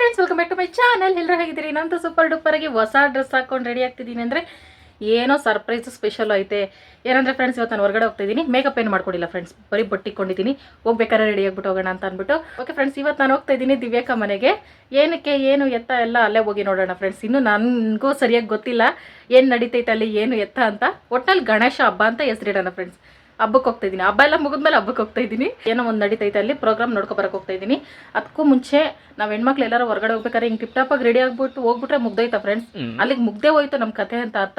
Friends welcome back to my channel ಎಲ್ಲರೂ ಹೇಗಿದ್ದೀರಿ? ನಂತರ ಸೂಪರ್ ಡೂಪರ್ ಆಗಿ ಹೊಸ ಡ್ರೆಸ್ ಹಾಕೊಂಡು ರೆಡಿ ಆಗ್ತಿದ್ದೀನಿ ಅಂದರೆ ಏನೋ ಸರ್ಪ್ರೈಸ್ ಸ್ಪೆಷಲ್ ಐತೆ. ಏನಂದ್ರೆ ಫ್ರೆಂಡ್ಸ್ ಇವತ್ತು ನಾನು ಹೊರಗಡೆ ಹೋಗ್ತಿದ್ದೀನಿ ಮೇಕಪ್ ಏನು ಮಾಡ್ಕೊಂಡಿಲ್ಲ ಫ್ರೆಂಡ್ಸ್ ಬರೀ ಬಟ್ಟಿಕೊಂಡಿದ್ದೀನಿ ಹೋಗ್ಬೇಕಾದ್ರೆ ರೆಡಿ ಆಗಿಬಿಟ್ಟು ಹೋಗೋಣ ಅಂತ ಅಂದ್ಬಿಟ್ಟು. ಓಕೆ ಫ್ರೆಂಡ್ಸ್ ಇವತ್ತು ನಾನು ಹೋಗ್ತಾ ಇದ್ದೀನಿ ದಿವ್ಯಾಕ ಮನೆಗೆ. ಏನಕ್ಕೆ, ಏನು ಎತ್ತ ಎಲ್ಲ ಅಲ್ಲೇ ಹೋಗಿ ನೋಡೋಣ ಫ್ರೆಂಡ್ಸ್ ಇನ್ನು ನನಗೂ ಸರಿಯಾಗಿ ಗೊತ್ತಿಲ್ಲ. ಏನು ನಡೀತೈತೆ ಅಲ್ಲಿ, ಏನು ಎತ್ತ ಅಂತ. ಒಟ್ಟಲ್ಲಿ ಗಣೇಶ ಹಬ್ಬ ಅಂತ ಹೆಸರಿಡೋಣ ಫ್ರೆಂಡ್ಸ್ ಹಬ್ಬಕ್ಕೆ ಹೋಗ್ತಾ ಇದ್ದೀನಿ. ಹಬ್ಬ ಎಲ್ಲ ಮುಗಿದ್ಮೇಲೆ ಹಬ್ಬಕ್ಕೆ ಹೋಗ್ತಾ ಇದ್ದೀನಿ. ಏನೋ ಒಂದು ನಡೀತೈತೆ ಅಲ್ಲಿ ಪ್ರೋಗ್ರಾಮ್ ನೋಡ್ಕೊ ಬರಕ್ಕೆ ಹೋಗ್ತಾ ಇದ್ದೀನಿ. ಅದಕ್ಕೂ ಮುಂಚೆ ನಾವು ಹೆಣ್ಮಕ್ಳು ಎಲ್ಲರೂ ಹೊರಗಡೆ ಹೋಗ್ಬೇಕಾದ್ರೆ ಹಿಂಗೆ ಟಿಪ್ ಟಾಪಾಗಿ ರೆಡಿ ಆಗ್ಬಿಟ್ಟು ಹೋಗ್ಬಿಟ್ರೆ ಮುಗ್ದೋಯ್ತಾ ಫ್ರೆಂಡ್ಸ್ ಅಲ್ಲಿಗೆ ಮುಗ್ದೇ ಹೋಯ್ತು ನಮ್ಮ ಕತೆ ಅಂತ ಅರ್ಥ.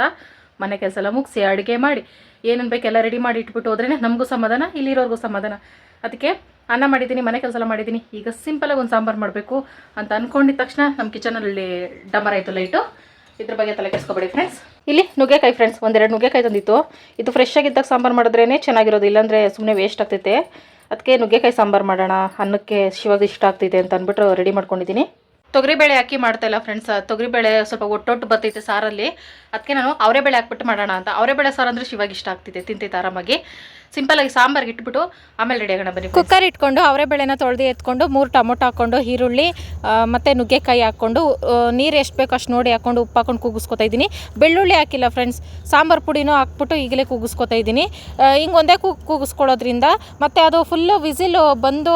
ಮನೆ ಕೆಲಸ ಎಲ್ಲ ಮುಗಿಸಿ ಅಡುಗೆ ಮಾಡಿ ಏನೇನು ಬೇಕೆಲ್ಲ ರೆಡಿ ಮಾಡಿ ಇಟ್ಬಿಟ್ಟು ಹೋದ್ರೆ ನಮಗೂ ಸಮಾಧಾನ ಇಲ್ಲಿರೋರ್ಗೂ ಸಮಾಧಾನ. ಅದಕ್ಕೆ ಅನ್ನ ಮಾಡಿದ್ದೀನಿ ಮನೆ ಕೆಲಸ ಎಲ್ಲ ಮಾಡಿದ್ದೀನಿ. ಈಗ ಸಿಂಪಲಾಗಿ ಒಂದು ಸಾಂಬಾರು ಮಾಡಬೇಕು ಅಂತ ಅಂದ್ಕೊಂಡಿದ್ದ ತಕ್ಷಣ ನಮ್ಮ ಕಿಚನಲ್ಲಿ ಡಮರ್ ಆಯಿತು ಲೈಟು ಇದ್ರ ಬಗ್ಗೆ ತಲೆ ಕೆಡಿಸ್ಕೊಬೇಡಿ ಫ್ರೆಂಡ್ಸ್ ಇಲ್ಲಿ ನುಗ್ಗೆಕಾಯಿ ಫ್ರೆಂಡ್ಸ್ ಒಂದೆರಡು ನುಗ್ಗೆಕಾಯಿ ತಂದಿತ್ತು. ಇದು ಫ್ರೆಶ್ ಆಗಿದ್ದಾಗ ಸಾಂಬಾರು ಮಾಡಿದ್ರೇ ಚೆನ್ನಾಗಿರೋದು, ಇಲ್ಲಾಂದರೆ ಸುಮ್ಮನೆ ವೇಸ್ಟ್ ಆಗ್ತೈತೆ. ಅದಕ್ಕೆ ನುಗ್ಗೆಕಾಯಿ ಸಾಂಬಾರು ಮಾಡೋಣ, ಅನ್ನಕ್ಕೆ ಶಿವಾಗ ಇಷ್ಟ ಆಗ್ತೈತೆ ಅಂತ ಅಂದ್ಬಿಟ್ಟು ರೆಡಿ ಮಾಡ್ಕೊಂಡಿದ್ದೀನಿ. ತೊಗರಿಬೇಳೆ ಹಾಕಿ ಮಾಡ್ತಾ ಇಲ್ಲ ಫ್ರೆಂಡ್ಸ್ ತೊಗರಿಬೇಳೆ ಸ್ವಲ್ಪ ಒಟ್ಟೊಟ್ಟು ಬರ್ತೈತೆ ಸಾರಲ್ಲಿ. ಅದಕ್ಕೆ ನಾನು ಅವರೆಬೇಳೆ ಹಾಕ್ಬಿಟ್ಟು ಮಾಡೋಣ ಅಂತ. ಅವರೆಬೇಳೆ ಸಾರು ಅಂದರೆ ಶಿವಾಗ ಇಷ್ಟ ಆಗ್ತಿದೆ ತಿಂತೈತೆ ಆರಾಮಾಗಿ. ಸಿಂಪಲಾಗಿ ಸಾಂಬಾರ್ಗೆ ಇಟ್ಬಿಟ್ಟು ಆಮೇಲೆ ರೆಡಿ ಆಗೋಣ ಬನ್ನಿ ಕುಕ್ಕರ್ ಇಟ್ಕೊಂಡು ಅವರೇ ಬೆಳೆನ ತೊಳೆದು ಎತ್ಕೊಂಡು ಮೂರು ಟೊಮೊಟೊ ಹಾಕ್ಕೊಂಡು ಈರುಳ್ಳಿ ಮತ್ತೆ ನುಗ್ಗೆಕಾಯಿ ಹಾಕ್ಕೊಂಡು ನೀರು ಎಷ್ಟು ಬೇಕೋ ಅಷ್ಟು ನೋಡಿ ಹಾಕೊಂಡು ಉಪ್ಪು ಹಾಕೊಂಡು ಕೂಗಿಸ್ಕೊತಾ ಇದ್ದೀನಿ. ಬೆಳ್ಳುಳ್ಳಿ ಹಾಕಿಲ್ಲ ಫ್ರೆಂಡ್ಸ್ ಸಾಂಬಾರು ಪುಡಿನೂ ಹಾಕ್ಬಿಟ್ಟು ಈಗಲೇ ಕೂಗಿಸ್ಕೊತಾ ಇದ್ದೀನಿ. ಹಿಂಗೆ ಒಂದೇ ಕೂಗಿಸ್ಕೊಳ್ಳೋದ್ರಿಂದ ಮತ್ತೆ ಅದು ಫುಲ್ಲು ವಿಸಿಲು ಬಂದು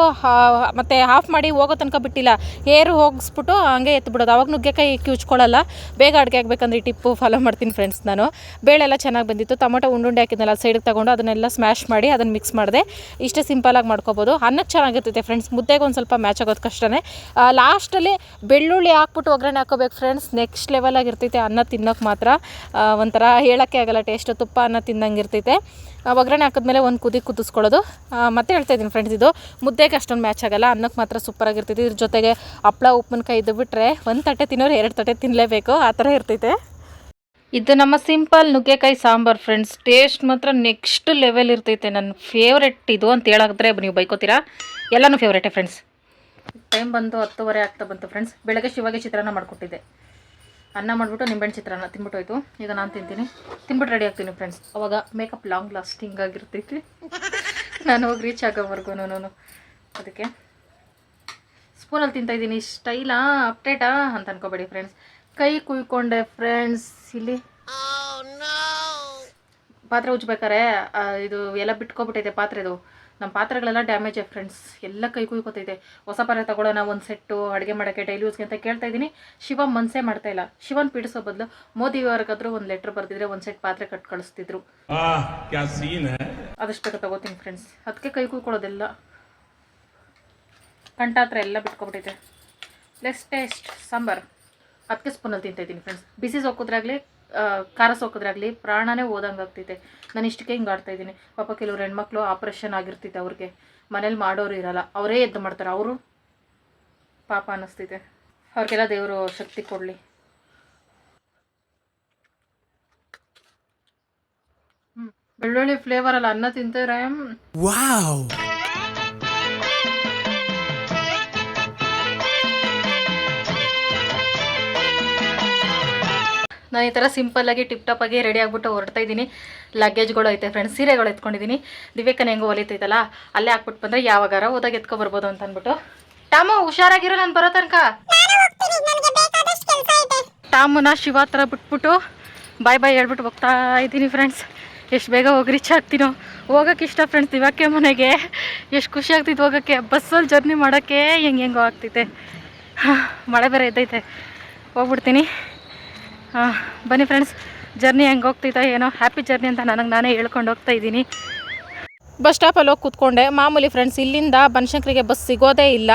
ಮತ್ತೆ ಆಫ್ ಮಾಡಿ ಹೋಗೋ ತನಕ ಬಿಟ್ಟಿಲ್ಲ. ಏರು ಹೋಗಿಸ್ಬಿಟ್ಟು ಹಂಗೆ ಎತ್ಬಿಡೋದು. ಅವಾಗ ನುಗ್ಗೆಕಾಯಿ ಕಿವುಚ್ಕೊಳ್ಳಲ್ಲ ಬೇಗ ಅಡುಗೆ ಆಗಬೇಕಂದ್ರೆ ಈ ಟಿಪ್ಪು ಫಾಲೋ ಮಾಡ್ತೀನಿ ಫ್ರೆಂಡ್ಸ್ ನಾನು. ಬೇಳೆಲ್ಲ ಚೆನ್ನಾಗಿ ಬಂದಿತ್ತು. ಟೊಮೊಟೊ ಉಂಡುಂಡೆ ಹಾಕಿದ್ನಲ್ಲ ಸೈಡಿಗೆ ತಗೊಂಡು ಅದನ್ನೆಲ್ಲ ಸ್ಮ್ಯಾಶ್ ಮಾಡಿ ಅದನ್ನು ಮಿಕ್ಸ್ ಮಾಡಿದೆ. ಇಷ್ಟೇ ಸಿಂಪಲಾಗಿ ಮಾಡ್ಕೋಬೋದು. ಅನ್ನಕ್ಕೆ ಚೆನ್ನಾಗಿರ್ತೈತೆ ಫ್ರೆಂಡ್ಸ್ ಮುದ್ದೆಗೆ ಒಂದು ಸ್ವಲ್ಪ ಮ್ಯಾಚ್ ಆಗೋದು ಕಷ್ಟನೇ. ಲಾಸ್ಟಲ್ಲಿ ಬೆಳ್ಳುಳ್ಳಿ ಹಾಕ್ಬಿಟ್ಟು ಒಗ್ಗರಣೆ ಹಾಕೋಬೇಕು ಫ್ರೆಂಡ್ಸ್ ನೆಕ್ಸ್ಟ್ ಲೆವೆಲಾಗಿ ಇರ್ತೈತೆ ಅನ್ನ ತಿನ್ನೋಕೆ ಮಾತ್ರ. ಒಂಥರ ಹೇಳೋಕ್ಕೆ ಆಗಲ್ಲ ಟೇಸ್ಟ್ ತುಪ್ಪ ಅನ್ನ ತಿಂದಂಗೆ ಇರ್ತೈತೆ. ಒಗ್ಗರಣೆ ಹಾಕಿದ್ಮೇಲೆ ಒಂದು ಕುದಿ ಕುದಿಸ್ಕೊಳ್ಳೋದು. ಮತ್ತೆ ಹೇಳ್ತಾ ಇದ್ದೀನಿ ಫ್ರೆಂಡ್ಸ್ ಇದು. ಮುದ್ದೆಗೆ ಅಷ್ಟೊಂದು ಮ್ಯಾಚ್ ಆಗಲ್ಲ. ಅನ್ನಕ್ಕೆ ಮಾತ್ರ ಸೂಪರಾಗಿರ್ತೈತೆ ಇದ್ರ ಜೊತೆಗೆ ಹಪ್ಪಳ ಉಪ್ಪಿನಕಾಯಿ ಇದು ಬಿಟ್ಟರೆ ಒಂದು ತಟ್ಟೆ ತಿನ್ನೋರು ಎರಡು ತಟ್ಟೆ ತಿನ್ನಲೇಬೇಕು ಆ ಥರ ಇರ್ತೈತೆ. ಇದು ನಮ್ಮ ಸಿಂಪಲ್ ನುಗ್ಗೆಕಾಯಿ ಸಾಂಬಾರ್ ಫ್ರೆಂಡ್ಸ್ ಟೇಸ್ಟ್ ಮಾತ್ರ ನೆಕ್ಸ್ಟ್ ಲೆವೆಲ್ ಇರ್ತೈತೆ ನನ್ನ ಫೇವ್ರೆಟ್ ಇದು ಅಂತ ಹೇಳಿದ್ರೆ ನೀವು ಬೈಕೋತೀರಾ? ಎಲ್ಲನೂ ಫೇವ್ರೇಟೇ ಫ್ರೆಂಡ್ಸ್ ಟೈಮ್ ಬಂದು ಹತ್ತುವರೆ ಆಗ್ತಾ ಬಂತು ಫ್ರೆಂಡ್ಸ್ ಬೆಳಗ್ಗೆ ಶಿವಾಗೆ ಚಿತ್ರಾನ್ನ ಮಾಡಿಕೊಟ್ಟಿದ್ದೆ. ಅನ್ನ ಮಾಡಿಬಿಟ್ಟು ನಿಂಬೆಹಣ್ಣು ಚಿತ್ರಾನ್ನ ತಿನ್ಬಿಟ್ಟು ಹೋಯ್ತು ಈಗ ನಾನು ತಿಂತೀನಿ. ತಿನ್ಬಿಟ್ಟು ರೆಡಿ ಆಗ್ತೀನಿ ಫ್ರೆಂಡ್ಸ್ ಅವಾಗ ಮೇಕಪ್ ಲಾಂಗ್ ಲಾಸ್ಟಿಂಗ್ ಆಗಿರ್ತೈತಿ. ನಾನು ಹೋಗಿ ರೀಚ್ ಆಗೋವರೆಗೂ ನಾನು ಅದಕ್ಕೆ ಸ್ಪೂನಲ್ಲಿ ತಿಂತಾಯಿದ್ದೀನಿ ಸ್ಟೈಲಾ ಅಪ್ಡೇಟಾ ಅಂತ ಅನ್ಕೋಬೇಡಿ ಫ್ರೆಂಡ್ಸ್ ಕೈ ಕುಯ್ಕೊಂಡೆ ಫ್ರೆಂಡ್ಸ್ ಇಲ್ಲಿ. ಪಾತ್ರೆ ಉಜ್ಬೇಕಾರೆ ಇದು ಎಲ್ಲ ಬಿಟ್ಕೊಬಿಟ್ಟೈತೆ ಪಾತ್ರೆದು ನಮ್ಮ ಪಾತ್ರೆಗಳೆಲ್ಲ ಡ್ಯಾಮೇಜ್ ಫ್ರೆಂಡ್ಸ್ ಎಲ್ಲ ಕೈ ಕುಯ್ಕೋತೈತೆ. ಹೊಸ ಪಾತ್ರೆ ತಗೊಳ್ಳೋಣ ಒಂದು ಸೆಟ್ಟು ಅಡುಗೆ ಮಾಡೋಕ್ಕೆ ಡೈಲಿ ಯೂಸ್ಗೆ ಅಂತ ಕೇಳ್ತಾ ಇದ್ದೀನಿ. ಶಿವ ಮನಸೇ ಮಾಡ್ತಾ ಇಲ್ಲ. ಶಿವನ್ ಪೀಡಿಸೋ ಬದಲು ಮೋದಿ ಅವ್ರಿಗಾದ್ರೂ ಒಂದು ಲೆಟ್ರ್ ಬರ್ತಿದ್ರೆ ಒಂದು ಸೆಟ್ ಪಾತ್ರೆ ಕಟ್ ಕಳಿಸ್ತಿದ್ರು. ಅದಷ್ಟು ಬೇಗ ತಗೋತೀನಿ ಫ್ರೆಂಡ್ಸ್ ಅದಕ್ಕೆ ಕೈ ಕುಯ್ಕೊಳ್ಳೋದೆಲ್ಲ. ಕಂಠಾತ್ರ ಎಲ್ಲ ಬಿಟ್ಕೊಬಿಟ್ಟೈತೆ. Less taste sambar. ಅದಕ್ಕೆ ಸ್ಪೂನಲ್ಲಿ ತಿಂತಾಯಿದ್ದೀನಿ ಫ್ರೆಂಡ್ಸ್ ಬಿಸಿ ಸೋಕೋದ್ರಾಗಲಿ ಖಾರ ಸೋಕೋದ್ರಾಗಲಿ ಪ್ರಾಣನೇ ಓದಂಗೆ ಆಗ್ತೈತೆ. ನಾನು ಇಷ್ಟಕ್ಕೆ ಹಿಂಗೆ ಆಡ್ತಾ ಇದ್ದೀನಿ. ಪಾಪ ಕೆಲವ್ರು ಹೆಣ್ಮಕ್ಳು ಆಪ್ರೇಷನ್ ಆಗಿರ್ತೈತೆ ಅವ್ರಿಗೆ. ಮನೇಲಿ ಮಾಡೋರು ಇರಲ್ಲ. ಅವರೇ ಎದ್ದು ಮಾಡ್ತಾರೆ. ಅವರು ಪಾಪ ಅನ್ನಿಸ್ತೈತೆ ಅವ್ರಿಗೆಲ್ಲ ದೇವರು ಶಕ್ತಿ ಕೊಡಲಿ. ಬೆಳ್ಳುಳ್ಳಿ ಫ್ಲೇವರ್ ಅಲ್ಲ ಅನ್ನ ತಿಂತಾರೆ ನಾನು ಈ ಥರ ಸಿಂಪಲ್ಲಾಗಿ ಟಿಪ್ ಟಾಪ್ ಆಗಿ ರೆಡಿ ಆಗಿಬಿಟ್ಟು ಹೊರಡ್ತಾ ಇದ್ದೀನಿ. ಲಗೇಜ್ಗಳು ಐತೆ ಫ್ರೆಂಡ್ಸ್ ಸೀರೆಗಳು ಎತ್ಕೊಂಡಿದ್ದೀನಿ. ದಿವ್ಯಕ್ಕನ ಹೆಂಗೋ ಹೊಲಿತೈತಲ್ಲ, ಅಲ್ಲೇ ಹಾಕ್ಬಿಟ್ಟು ಬಂದರೆ ಯಾವಾಗಾರ ಹೋದಾಗ ಎತ್ಕೊಬರ್ಬೋದು ಅಂತ ಅಂದ್ಬಿಟ್ಟು. ಟಾಮು, ಹುಷಾರಾಗಿರೋ ನಾನು ಬರೋ ತನಕ. ಟಾಮುನ ಶಿವ ಹತ್ರ ಬಿಟ್ಬಿಟ್ಟು ಬಾಯ್ ಬಾಯ್ ಹೇಳ್ಬಿಟ್ಟು ಹೋಗ್ತಾ ಇದ್ದೀನಿ ಫ್ರೆಂಡ್ಸ್ ಎಷ್ಟು ಬೇಗ ಹೋಗಿ ರೀಚ್ ಆಗ್ತೀನೋ. ಹೋಗೋಕೆ ಇಷ್ಟ ಫ್ರೆಂಡ್ಸ್ ದಿವಕ್ಕೆ ಮನೆಗೆ. ಎಷ್ಟು ಖುಷಿ ಆಗ್ತಿತ್ತು ಹೋಗೋಕ್ಕೆ. ಬಸ್ಸಲ್ಲಿ ಜರ್ನಿ ಮಾಡೋಕ್ಕೆ ಹೆಂಗೆ ಹೆಂಗೋ ಆಗ್ತೈತೆ. ಮಳೆ ಬೇರೆ ಇದ್ದೈತೆ ಹೋಗ್ಬಿಡ್ತೀನಿ. ಬನ್ನಿ ಫ್ರೆಂಡ್ಸ್ ಜರ್ನಿ ಹೆಂಗೆ ಹೋಗ್ತಿದ್ದ ಏನೋ ಹ್ಯಾಪಿ ಜರ್ನಿ ಅಂತ ನನಗೆ ನಾನೇ ಹೇಳ್ಕೊಂಡು ಹೋಗ್ತಾ ಇದ್ದೀನಿ. ಬಸ್ ಸ್ಟಾಪಲ್ಲಿ ಹೋಗಿ ಕೂತ್ಕೊಂಡೆ. ಮಾಮೂಲಿ ಫ್ರೆಂಡ್ಸ್ ಇಲ್ಲಿಂದ ಬನಶಂಕರಿಗೆ ಬಸ್ ಸಿಗೋದೇ ಇಲ್ಲ.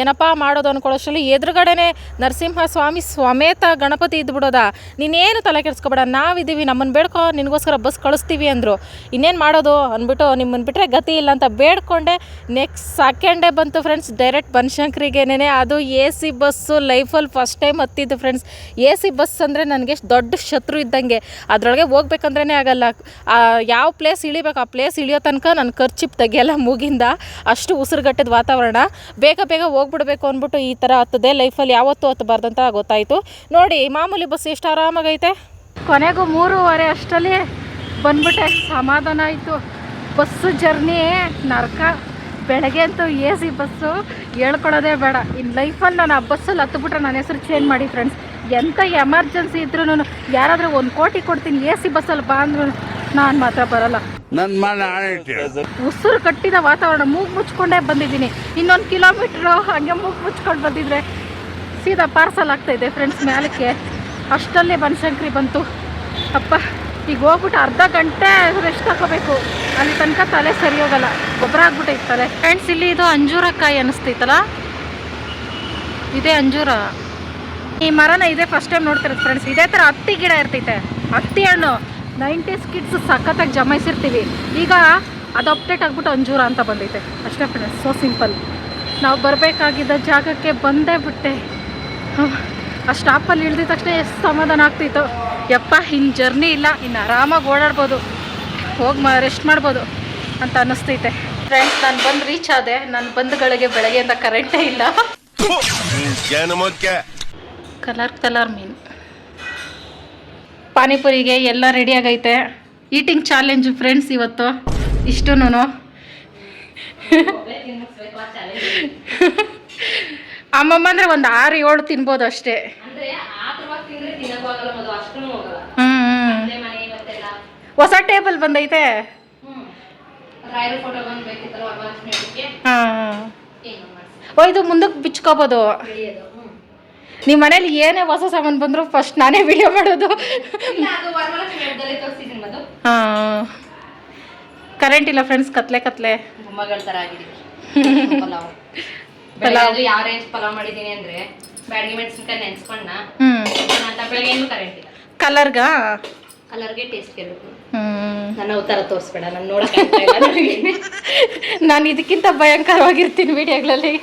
ಏನಪ್ಪ ಮಾಡೋದು ಅಂದ್ಕೊಳ್ಳೋಷ್ಟರಲ್ಲಿ ಎದುರುಗಡೆನೆ ನರಸಿಂಹ ಸ್ವಾಮಿ ಸಮೇತ ಗಣಪತಿ ಇದ್ಬಿಡೋದ. ನೀನೇನು ತಲೆ ಕೆಡಿಸ್ಕೊಬೇಡ, ನಾವಿದ್ದೀವಿ ನಮ್ಮನ್ನು ಬೇಡ್ಕೊ, ನಿನಗೋಸ್ಕರ ಬಸ್ ಕಳಿಸ್ತೀವಿ ಅಂದರು. ಇನ್ನೇನು ಮಾಡೋದು ಅಂದ್ಬಿಟ್ಟು ನಿಮ್ಮನ್ನು ಬಿಟ್ಟರೆ ಗತಿ ಇಲ್ಲ ಅಂತ ಬೇಡ್ಕೊಂಡೆ. ನೆಕ್ಸ್ಟ್ ಸೆಕೆಂಡೇ ಬಂತು ಫ್ರೆಂಡ್ಸ್ ಡೈರೆಕ್ಟ್ ಬನಶಂಕರಿಗೇನೆ ಅದು ಎ ಸಿ ಬಸ್ಸು ಲೈಫಲ್ಲಿ ಫಸ್ಟ್ ಟೈಮ್ ಹತ್ತಿದ್ದು ಫ್ರೆಂಡ್ಸ್ ಎ ಸಿ ಬಸ್ ಅಂದರೆ ನನಗೆ ದೊಡ್ಡ ಶತ್ರು ಇದ್ದಂಗೆ. ಅದರೊಳಗೆ ಹೋಗ್ಬೇಕಂದ್ರೇ ಆಗಲ್ಲ. ಯಾವ ಪ್ಲೇಸ್ ಇಳಿಬೇಕು, ಆ ಪ್ಲೇಸ್ ಇಳಿಯೋ ತನಕ ನನ್ನ ಖರ್ಚಿಪ್ ತೆಗೆಯಲ್ಲ ಮೂಗಿಂದ. ಅಷ್ಟು ಉಸಿರುಗಟ್ಟದ ವಾತಾವರಣ. ಬೇಗ ಬೇಗ ಹೋಗ್ಬಿಡ್ಬೇಕು ಅಂದ್ಬಿಟ್ಟು ಈ ಥರ ಹತ್ತದೆ ಲೈಫಲ್ಲಿ ಯಾವತ್ತೂ ಹತ್ತಬಾರ್ದು ಅಂತ ಗೊತ್ತಾಯಿತು. ನೋಡಿ, ಮಾಮೂಲಿ ಬಸ್ ಎಷ್ಟು ಆರಾಮಾಗೈತೆ? ಕೊನೆಗೂ ಮೂರುವರೆ ಅಷ್ಟರಲ್ಲಿ ಬಂದ್ಬಿಟ್ಟೆ. ಸಮಾಧಾನ ಆಯಿತು. ಬಸ್ಸು ಜರ್ನಿ ನರಕ. ಬೆಳಗ್ಗೆ ಅಂತೂ ಎ ಸಿ ಬಸ್ಸು. ಹೇಳ್ಕೊಳ್ಳೋದೇ ಬೇಡ. ಇನ್ನು ಲೈಫಲ್ಲಿ ನಾನು ಆ ಬಸ್ಸಲ್ಲಿ ಹತ್ತುಬಿಟ್ರೆ ನನ್ನ ಹೆಸರು ಚೇಂಜ್ ಮಾಡಿ ಫ್ರೆಂಡ್ಸ್ ಎಂಥ ಎಮರ್ಜೆನ್ಸಿ ಇದ್ರೂ ಯಾರಾದ್ರೂ ಒಂದು ಕೋಟಿ ಕೊಡ್ತೀನಿ ಎ ಸಿ ಬಸ್ಸಲ್ಲಿ ಬಾ ಅಂದ್ರು ನಾನು ಮಾತ್ರ ಬರಲ್ಲ. ಉಸಿರು ಕಟ್ಟಿದ ವಾತಾವರಣ ಮೂಗು ಮುಚ್ಕೊಂಡೇ ಬಂದಿದ್ದೀನಿ. ಇನ್ನೊಂದು ಕಿಲೋಮೀಟ್ರು ಹಾಗೆ ಮೂಗು ಮುಚ್ಕೊಂಡು ಬಂದಿದ್ರೆ ಸೀದಾ ಪಾರ್ಸಲ್ ಆಗ್ತಾಯಿದೆ ಫ್ರೆಂಡ್ಸ್ ಮ್ಯಾಲಕ್ಕೆ ಅಷ್ಟಲ್ಲೇ ಬನಶಂಕ್ರಿ ಬಂತು. ಅಪ್ಪ ಈಗ ಹೋಗ್ಬಿಟ್ಟು ಅರ್ಧ ಗಂಟೆ ರೆಸ್ಟ್ ತಗೋಬೇಕು ಅಲ್ಲಿ ತನಕ ತಲೆ ಸರಿ ಹೋಗಲ್ಲ. ಗೊಬ್ಬರ ಆಗ್ಬಿಟ್ಟೈತೆ ತಲೆ. ಫ್ರೆಂಡ್ಸ್ ಇಲ್ಲಿ ಇದು ಅಂಜೂರಕಾಯಿ ಅನಿಸ್ತೈತಲ್ಲ? ಇದೇ ಅಂಜೂರ. ಈ ಮರನ ಇದೇ ಫಸ್ಟ್ ಟೈಮ್ ನೋಡ್ತಿರೋದು ಫ್ರೆಂಡ್ಸ್ ಇದೇ ಥರ ಹತ್ತಿ ಗಿಡ ಇರ್ತೈತೆ. ಹತ್ತಿ ಹಣ್ಣು. ನೈಂಟೀಸ್ ಕಿಡ್ಸ್ ಸಖತ್ತಾಗಿ ಜಮಾಯಿಸಿರ್ತೀವಿ. ಈಗ ಅದು ಅಪ್ಡೇಟ್ ಆಗ್ಬಿಟ್ಟು ಅಂಜೂರ ಅಂತ ಬಂದೈತೆ. ಅಷ್ಟೇ ಫ್ರೆಂಡ್ಸ್ ಸೊ ಸಿಂಪಲ್ ನಾವು ಬರಬೇಕಾಗಿದ್ದ ಜಾಗಕ್ಕೆ ಬಂದೇ ಬಿಟ್ಟೆ. ಆ ಸ್ಟಾಪಲ್ಲಿ ಇಳಿದ ತಕ್ಷಣ ಎಷ್ಟು ಸಮಾಧಾನ ಆಗ್ತಿತ್ತು. ಯಪ್ಪ ಇನ್ನು ಜರ್ನಿ ಇಲ್ಲ. ಇನ್ನು ಆರಾಮಾಗಿ ಓಡಾಡ್ಬೋದು. ಹೋಗಿ ಮ ರೆಸ್ಟ್ ಮಾಡ್ಬೋದು ಅಂತ ಅನ್ನಿಸ್ತೈತೆ. ಫ್ರೆಂಡ್ಸ್ ನಾನು ಬಂದು ರೀಚ್ ಆದೆ. ನಾನು ಬಂದುಗಳಿಗೆ ಬೆಳಗ್ಗೆಯಿಂದ ಕರೆಂಟೇ ಇಲ್ಲ. ಕಲರ್ ಕಲರ್ ಮೀನು. ಪಾನಿಪುರಿಗೆ ಎಲ್ಲ ರೆಡಿಯಾಗೈತೆ ಈಟಿಂಗ್ ಚಾಲೆಂಜ್ ಫ್ರೆಂಡ್ಸ್ ಇವತ್ತು. ಇಷ್ಟೂ ಅಮ್ಮಮ್ಮ ಅಂದರೆ ಒಂದು ಆರು ಏಳು ತಿನ್ಬೋದು ಅಷ್ಟೇ. ಹೊಸ ಟೇಬಲ್ ಬಂದೈತೆ. ಹಾಂ ಓ ಇದು ಮುಂದಕ್ಕೆ ಬಿಚ್ಕೋಬೋದು. ನಿಮ್ಮ ಮನೇಲಿ ಏನೇ ಹೊಸ ಸಾಮಾನು ಬಂದರೂ ಫಸ್ಟ್ ನಾನೇ ವಿಡಿಯೋ ಮಾಡೋದು. ಹಾಂ. ಕರೆಂಟ್ ಇಲ್ಲ ಫ್ರೆಂಡ್ಸ್ ಕತ್ಲೆ ಕತ್ಲೆ. ಗುಮ್ಮಗಳ ತರ ಆಗಿದೆ. ಪಲಾವ್. ಪಲಾವ್. ಯಾವ ರೇಂಜ್ ಪಲಾವ್ ಮಾಡಿದ್ದೀನಿ ಅಂದ್ರೆ ಬ್ಯಾಡಗಿ ಮೆಣಸಿನ್ಕಾಯಿ ನೆನ್ಸ್ಕೊಂಡ ಅಂತ ಬೆಳಗ್ಗೆ ಏನು ಕರೆಂಟ್ ಇಲ್ಲ. ಕಲರ್ಗ ಕಲರ್ಗೆ ಟೇಸ್ಟ್ ಕೇಳಬೇಕು. ಹ್ಞೂ ನನ್ನ ಉತ್ತರ ತೋರಿಸ್ಬೇಡ ನಾನು ನೋಡೋಕೆ ಆಗ್ತಾ ಇಲ್ಲ ನನಗೆ. ನಾನು ಇದಕ್ಕಿಂತ ಭಯಂಕರವಾಗಿರ್ತೀನಿ ವಿಡಿಯೋಗಳಲ್ಲಿ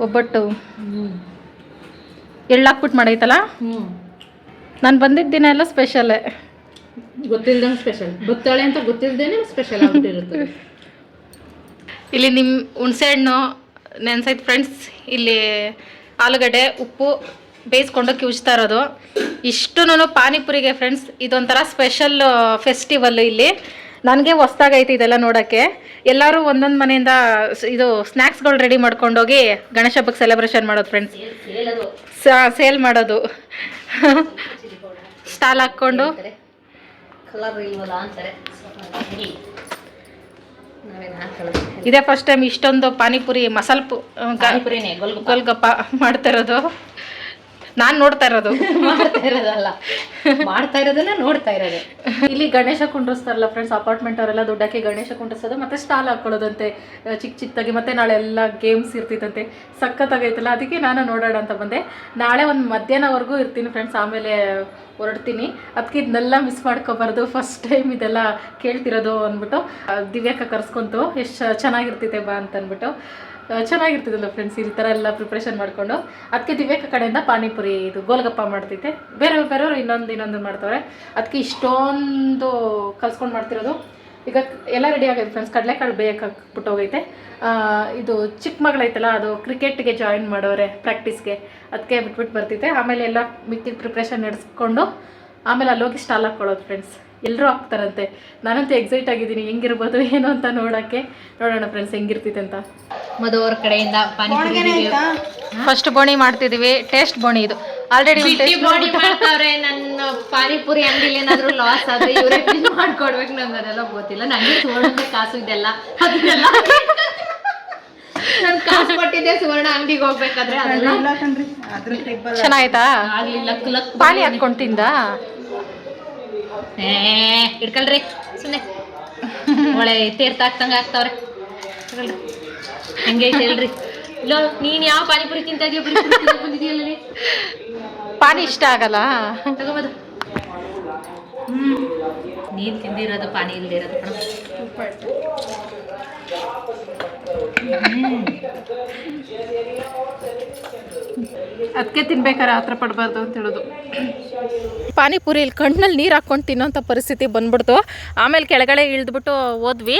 ಒಬ್ಬಟ್ಟು. ಎಳ್ಳಾಕ್ಬಿಟ್ಟು ಮಾಡೈತಲ್ಲ? ಹ್ಞೂ ನಾನು ಬಂದಿದ್ದ ದಿನ ಎಲ್ಲ ಸ್ಪೆಷಲ್ಲೇ ಗೊತ್ತಿಲ್ದಂಗೆ ಸ್ಪೆಷಲ್ ಗೊತ್ತಾಳೆ ಅಂತ ಗೊತ್ತಿಲ್ದೇನೆ ಸ್ಪೆಷಲ್ ಆಗ್ಬಿಟ್ಟಿರುತ್ತದೆ ಇಲ್ಲಿ ನಿಮ್ಮ ಹುಣಸೆಹಣ್ಣು ನೆನ್ಸೈತೆ ಫ್ರೆಂಡ್ಸ್ ಇಲ್ಲಿ ಆಲೂಗಡ್ಡೆ ಉಪ್ಪು ಬೇಯಿಸ್ಕೊಂಡು ಕಿವುಚ್ತಾ ಇರೋದು. ಇಷ್ಟು ಪಾನಿಪುರಿಗೆ ಫ್ರೆಂಡ್ಸ್ ಇದೊಂಥರ ಸ್ಪೆಷಲ್ ಫೆಸ್ಟಿವಲ್ ಇಲ್ಲಿ. ನನಗೆ ಹೊಸ್ದಾಗೈತೆ ಇದೆಲ್ಲ ನೋಡೋಕ್ಕೆ. ಎಲ್ಲರೂ ಒಂದೊಂದು ಮನೆಯಿಂದ ಇದು ಸ್ನ್ಯಾಕ್ಸ್ಗಳು ರೆಡಿ ಮಾಡ್ಕೊಂಡೋಗಿ ಗಣೇಶ ಹಬ್ಬಕ್ಕೆ ಸೆಲೆಬ್ರೇಷನ್ ಮಾಡೋದು ಫ್ರೆಂಡ್ಸ್ ಸೇಲ್ ಮಾಡೋದು. ಸ್ಟಾಲ್ ಹಾಕ್ಕೊಂಡು. ಇದೇ ಫಸ್ಟ್ ಟೈಮ್ ಇಷ್ಟೊಂದು ಪಾನಿಪುರಿ ಮಸಾಲ ಪು ಗೋಲ್ಗಪ್ಪ ಮಾಡ್ತಾ ಇರೋದು. ನಾನು ನೋಡ್ತಾ ಇರೋದು. ಮಾಡ್ತಾ ಇರೋದಲ್ಲ. ಮಾಡ್ತಾ ಇರೋದನ್ನ ನೋಡ್ತಾ ಇರೋದು. ಇಲ್ಲಿ ಗಣೇಶ ಕುಂಡ್ರಿಸ್ತಾರಲ್ಲ ಫ್ರೆಂಡ್ಸ್ ಅಪಾರ್ಟ್ಮೆಂಟ್ ಅವರೆಲ್ಲ ದುಡ್ಡಕ್ಕೆ ಗಣೇಶ ಕುಂಡ್ರಿಸೋದು ಮತ್ತೆ ಸ್ಟಾಲ್ ಹಾಕೊಳ್ಳೋದಂತೆ ಚಿಕ್ಕ ಚಿಕ್ಕದಾಗಿ ಮತ್ತೆ ನಾಳೆ ಎಲ್ಲ ಗೇಮ್ಸ್ ಇರ್ತಿತ್ತಂತೆ ಸಖತ್ತಾಗೈತಲ್ಲ ಅದಕ್ಕೆ ನಾನು ನೋಡೋಣ ಅಂತ ಬಂದೆ. ನಾಳೆ ಒಂದು ಮಧ್ಯಾಹ್ನವರೆಗೂ ಇರ್ತೀನಿ ಫ್ರೆಂಡ್ಸ್ ಆಮೇಲೆ ಹೊರಡ್ತೀನಿ. ಅದಕ್ಕೆ ಇದನ್ನೆಲ್ಲ ಮಿಸ್ ಮಾಡ್ಕೋಬಾರ್ದು ಫಸ್ಟ್ ಟೈಮ್ ಇದೆಲ್ಲ ಕೇಳ್ತಿರೋದು ಅಂದ್ಬಿಟ್ಟು ದಿವ್ಯಕ್ಕ ದಿವ್ಯಾಕ ಕರ್ಸ್ಕೊಂತು, ಎಷ್ಟು ಚೆನ್ನಾಗಿರ್ತೈತೆ ಬಾ ಅಂತ ಅಂದ್ಬಿಟ್ಟು ಚೆನ್ನಾಗಿರ್ತದಲ್ಲ ಫ್ರೆಂಡ್ಸ್ ಈ ಥರ ಎಲ್ಲ ಪ್ರಿಪ್ರೇಷನ್ ಮಾಡಿಕೊಂಡು. ಅದಕ್ಕೆ ದಿವ್ಯಕ ಕಡೆಯಿಂದ ಪಾನಿಪುರಿ, ಇದು ಗೋಲ್ಗಪ್ಪ ಮಾಡ್ತೈತೆ. ಬೇರೆ ಬೇರೆಯವರು ಇನ್ನೊಂದು ಇನ್ನೊಂದು ಮಾಡ್ತವ್ರೆ. ಅದಕ್ಕೆ ಇಷ್ಟೊಂದು ಕಲ್ಸ್ಕೊಂಡು ಮಾಡ್ತಿರೋದು. ಈಗ ಎಲ್ಲ ರೆಡಿ ಆಗೈತೆ ಫ್ರೆಂಡ್ಸ್ ಕಡಲೆಕಾಳು ಬೇಯಕ್ಕೆ ಹೋಗೈತೆ. ಇದು ಚಿಕ್ಕ ಮಗಳೈತಲ್ಲ, ಅದು ಕ್ರಿಕೆಟ್ಗೆ ಜಾಯಿನ್ ಮಾಡೋರೆ ಪ್ರಾಕ್ಟೀಸ್ಗೆ ಅದಕ್ಕೆ ಬಿಟ್ಬಿಟ್ಟು ಬರ್ತೈತೆ ಆಮೇಲೆ ಎಲ್ಲ ಮಿಕ್ಕಿದ ಪ್ರಿಪ್ರೇಷನ್ ನಡೆಸ್ಕೊಂಡು, ಆಮೇಲೆ ಅಲ್ಲೋಗಿ ಸ್ಟಾಲ್ ಹಾಕ್ಕೊಳ್ಳೋದು ಫ್ರೆಂಡ್ಸ್ ಎಲ್ಲರೂ ಹಾಕ್ತಾರಂತೆ ನಾನಂತೂ ಎಕ್ಸೈಟ್ ಆಗಿದ್ದೀನಿ. ಹೆಂಗಿರ್ಬೋದು ಏನು ಅಂತ ನೋಡೋಕ್ಕೆ. ನೋಡೋಣ ಫ್ರೆಂಡ್ಸ್ ಹೆಂಗಿರ್ತೈತೆ ಅಂತ. ಮಧು ಅವ್ರ ಕಡೆಯಿಂದ ಪಾನಿಪುರಿ ಫಸ್ಟ್ ಬೋಣಿ ಮಾಡ್ತಿದೀವಿ. ಟೇಸ್ಟ್ ಬೋಣಿ ಇದು. ಆಲ್ರೆಡಿ ಬೋಣಿ ಮಾಡ್ತಾವ್ರೆ. ನನ್ನ ಪಾನಿಪುರಿ ಅಂಗಡಿಲಿ ಏನಾದ್ರು ಲಾಸ್ ಆದ್ರೆ ಇವರೇ ಮಾಡ್ಕೊಡ್ಬೇಕು. ನಂಗೆ ಅದೆಲ್ಲ ಗೊತ್ತಿಲ್ಲ. ನನಗೆ ಸುವರ್ಣ ಕಾಸು ಇದೆಲ್ಲ. ಅದನ್ನೆಲ್ಲ ನಾನು ಕಾಸು ಕೊಟ್ಟಿದ್ದೆ ಸುವರ್ಣ ಅಂಗಡಿಗೆ ಹೋಗ್ಬೇಕಾದ್ರೆ ಅದೆಲ್ಲ ಚೆನ್ನಾಯ್ತಾ ಆಗ್ಲಿಲ್ಲ. ಲಕ್ ಪಾನಿ ಹಾಕ್ಕೊಂಡು ತಿಂದ? ಏ ಇಟ್ಕೊಳ್ರಿ ಸುಮ್ಮನೆ ಒಳ್ಳೆ ತೀರ್ಥ ಹಾಕ್ತಂಗ ಆಗ್ತಾವ್ರೆ. ಹಂಗೆ ಹೇಳ್ರಿ. ಇಲ್ಲೋ ನೀನ್ ಯಾವ ಪಾನಿಪುರಿ ತಿಂತ ಬಂದಿದೀಯಲ್ಲ? ಪಾನಿ ಇಷ್ಟ ಆಗಲ್ಲ. ತಗೋಬೋದು. ಹ್ಮ್. ನೀನ್ ತಿಂದಿರೋದು ಪಾನಿ ಇಲ್ದೇ ಇರೋದು ಕಣ. ಅದಕ್ಕೆ ತಿನ್ಬೇಕಾರೆ ಆತ್ರ ಪಡಬಾರ್ದು ಅಂತ ಹೇಳೋದು. ಪಾನಿಪುರಿ ಇಲ್ಲಿ ಕಣ್ಣಲ್ಲಿ ನೀರು ಹಾಕ್ಕೊಂಡು ತಿನ್ನೋಂಥ ಪರಿಸ್ಥಿತಿ ಬಂದ್ಬಿಡ್ತು. ಆಮೇಲೆ ಕೆಳಗಡೆ ಇಳಿದ್ಬಿಟ್ಟು ಹೋದ್ವಿ.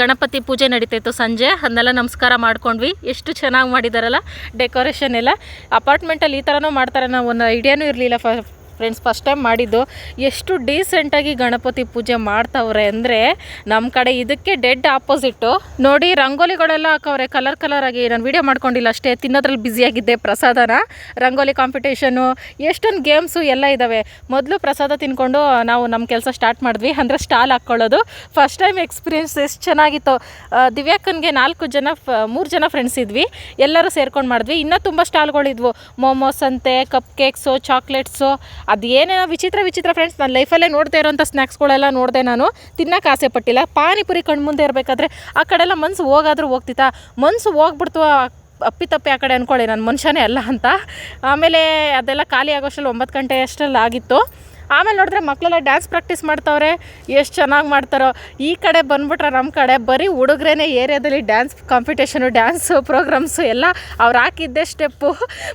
ಗಣಪತಿ ಪೂಜೆ ನಡೀತಾಯಿತ್ತು ಸಂಜೆ. ಅದನ್ನೆಲ್ಲ ನಮಸ್ಕಾರ ಮಾಡ್ಕೊಂಡ್ವಿ. ಎಷ್ಟು ಚೆನ್ನಾಗಿ ಮಾಡಿದಾರಲ್ಲ, ಡೆಕೋರೇಷನ್ ಎಲ್ಲ. ಅಪಾರ್ಟ್ಮೆಂಟಲ್ಲಿ ಈ ಥರನೂ ಮಾಡ್ತಾರೆ ನಾವು ಒಂದು ಐಡಿಯಾನೂ ಇರಲಿಲ್ಲ ಫ್ರೆಂಡ್ಸ್ ಫಸ್ಟ್ ಟೈಮ್ ಮಾಡಿದ್ದು, ಎಷ್ಟು ಡೀಸೆಂಟಾಗಿ ಗಣಪತಿ ಪೂಜೆ ಮಾಡ್ತಾವ್ರೆ ಅಂದರೆ ನಮ್ಮ ಕಡೆ ಇದಕ್ಕೆ ಡೆಡ್ ಆಪೋಸಿಟ್ಟು ನೋಡಿ, ರಂಗೋಲಿಗಳೆಲ್ಲ ಹಾಕವ್ರೆ ಕಲರ್ ಕಲರ್ ಆಗಿ. ನಾನು ವೀಡಿಯೋ ಮಾಡ್ಕೊಂಡಿಲ್ಲ ಅಷ್ಟೇ, ತಿನ್ನೋದ್ರಲ್ಲಿ ಬ್ಯುಸಿಯಾಗಿದ್ದೆ ಪ್ರಸಾದನ. ರಂಗೋಲಿ ಕಾಂಪಿಟೇಷನು ಎಷ್ಟೊಂದು ಗೇಮ್ಸು ಎಲ್ಲ ಇದ್ದಾವೆ ಮೊದಲು ಪ್ರಸಾದ ತಿನ್ಕೊಂಡು ನಾವು ನಮ್ಮ ಕೆಲಸ ಸ್ಟಾರ್ಟ್ ಮಾಡಿದ್ವಿ, ಅಂದರೆ ಸ್ಟಾಲ್ ಹಾಕ್ಕೊಳ್ಳೋದು ಫಸ್ಟ್ ಟೈಮ್ ಎಕ್ಸ್ಪೀರಿಯನ್ಸ್ ಎಷ್ಟು ಚೆನ್ನಾಗಿತ್ತು. ದಿವ್ಯಾಕನ್ಗೆ ನಾಲ್ಕು ಜನ ಮೂರು ಜನ ಫ್ರೆಂಡ್ಸ್ ಇದ್ವಿ. ಎಲ್ಲರೂ ಸೇರ್ಕೊಂಡು ಮಾಡಿದ್ವಿ. ಇನ್ನೂ ತುಂಬ ಸ್ಟಾಲ್ಗಳಿದ್ವು ಮೋಮೋಸ್ ಅಂತೆ ಕಪ್ ಕೇಕ್ಸು ಚಾಕ್ಲೇಟ್ಸು ಅದು ಏನೇನೋ ವಿಚಿತ್ರ ವಿಚಿತ್ರ ಫ್ರೆಂಡ್ಸ್ ನನ್ನ ಲೈಫಲ್ಲೇ ನೋಡ್ತಾ ಇರೋಂಥ ಸ್ನ್ಯಾಕ್ಸ್ಗಳೆಲ್ಲ ನೋಡಿದೆ ನಾನು. ತಿನ್ನೋಕೆ ಆಸೆ ಪಟ್ಟಿಲ್ಲ. ಪಾನಿಪುರಿ ಕಣ್ಮುಂದೆ ಇರಬೇಕಾದ್ರೆ ಆ ಕಡೆ ಎಲ್ಲ ಮನ್ಸು ಹೋಗಾದ್ರೂ ಹೋಗ್ತಿತ್ತಾ? ಮನ್ಸು ಹೋಗ್ಬಿಡ್ತು ಅಪ್ಪಿತಪ್ಪಿ ಆ ಕಡೆ ಅಂದ್ಕೊಳ್ಳಿ ನಾನು ಮನುಷ್ಯನೇ ಅಲ್ಲ ಅಂತ. ಆಮೇಲೆ ಅದೆಲ್ಲ ಖಾಲಿ ಆಗೋಷ್ಟರಲ್ಲಿ ಒಂಬತ್ತು ಗಂಟೆ ಅಷ್ಟರಲ್ಲಿ ಆಗಿತ್ತು ಆಮೇಲೆ ನೋಡಿದ್ರೆ ಮಕ್ಕಳೆಲ್ಲ ಡ್ಯಾನ್ಸ್ ಪ್ರಾಕ್ಟೀಸ್ ಮಾಡ್ತಾವ್ರೆ, ಎಷ್ಟು ಚೆನ್ನಾಗಿ ಮಾಡ್ತಾರೋ. ಈ ಕಡೆ ಬಂದ್ಬಿಟ್ರೆ ನಮ್ಮ ಕಡೆ ಬರೀ ಹುಡುಗ್ರೇನೆ ಏರಿಯಾದಲ್ಲಿ ಡ್ಯಾನ್ಸ್ ಕಾಂಪಿಟೇಷನು ಡ್ಯಾನ್ಸು ಪ್ರೋಗ್ರಾಮ್ಸು ಎಲ್ಲ ಅವ್ರು ಹಾಕಿದ್ದೆ ಸ್ಟೆಪ್ಪು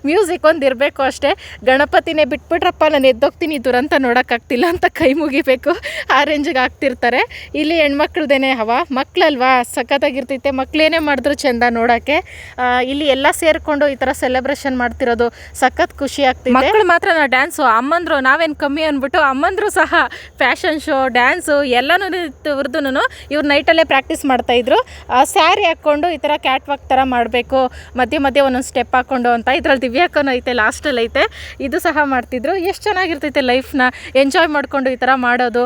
ಮ್ಯೂಸಿಕ್ ಒಂದು ಇರಬೇಕು ಅಷ್ಟೇ. ಗಣಪತಿನೇ ಬಿಟ್ಬಿಟ್ರಪ್ಪ, ನಾನು ಎದ್ದೋಗ್ತೀನಿ, ದುರಂತ ನೋಡೋಕ್ಕಾಗ್ತಿಲ್ಲ ಅಂತ ಕೈ ಮುಗಿಬೇಕು. ಆ ರೇಂಜಿಗೆ ಹಾಕ್ತಿರ್ತಾರೆ. ಇಲ್ಲಿ ಹೆಣ್ಮಕ್ಳದೇನೆ ಹವಾ. ಮಕ್ಕಳಲ್ವಾ ಸಖತ್ತಾಗಿರ್ತೈತೆ. ಮಕ್ಕಳೇನೇ ಮಾಡಿದ್ರು ಚೆಂದ ನೋಡೋಕ್ಕೆ. ಇಲ್ಲಿ ಎಲ್ಲ ಸೇರಿಕೊಂಡು ಈ ಥರ ಸೆಲೆಬ್ರೇಷನ್ ಮಾಡ್ತಿರೋದು ಸಖತ್ ಖುಷಿ ಆಗ್ತಿದೆ. ಮಕ್ಕಳು ಮಾತ್ರ ನಾ ಡ್ಯಾನ್ಸು ಅಮ್ಮಂದ್ರು ನಾವೇನು ಕಮ್ಮಿ ಅಂದ್ಬಿಟ್ಟು ಅಮ್ಮಂದರು ಸಹ ಫ್ಯಾಷನ್ ಶೋ, ಡ್ಯಾನ್ಸು ಎಲ್ಲನೂ ಇವ್ರದ್ದು ಇವ್ರು ನೈಟಲ್ಲೇ ಪ್ರಾಕ್ಟೀಸ್ ಮಾಡ್ತಾಯಿದ್ರು ಸ್ಯಾರಿ ಹಾಕ್ಕೊಂಡು ಈ ಥರ ಕ್ಯಾಟ್ ವಾಕ್ ಥರ ಮಾಡಬೇಕು, ಮಧ್ಯೆ ಮಧ್ಯೆ ಒಂದೊಂದು ಸ್ಟೆಪ್ ಹಾಕ್ಕೊಂಡು ಅಂತ. ಇದ್ರಲ್ಲಿ ದಿವ್ಯಾಕನ ಐತೆ, ಲಾಸ್ಟಲ್ಲಿ ಐತೆ. ಇದು ಸಹ ಮಾಡ್ತಿದ್ರು. ಎಷ್ಟು ಚೆನ್ನಾಗಿರ್ತೈತೆ ಲೈಫ್ನ. ಎಂಜಾಯ್ ಮಾಡಿಕೊಂಡು ಈ ಥರ ಮಾಡೋದು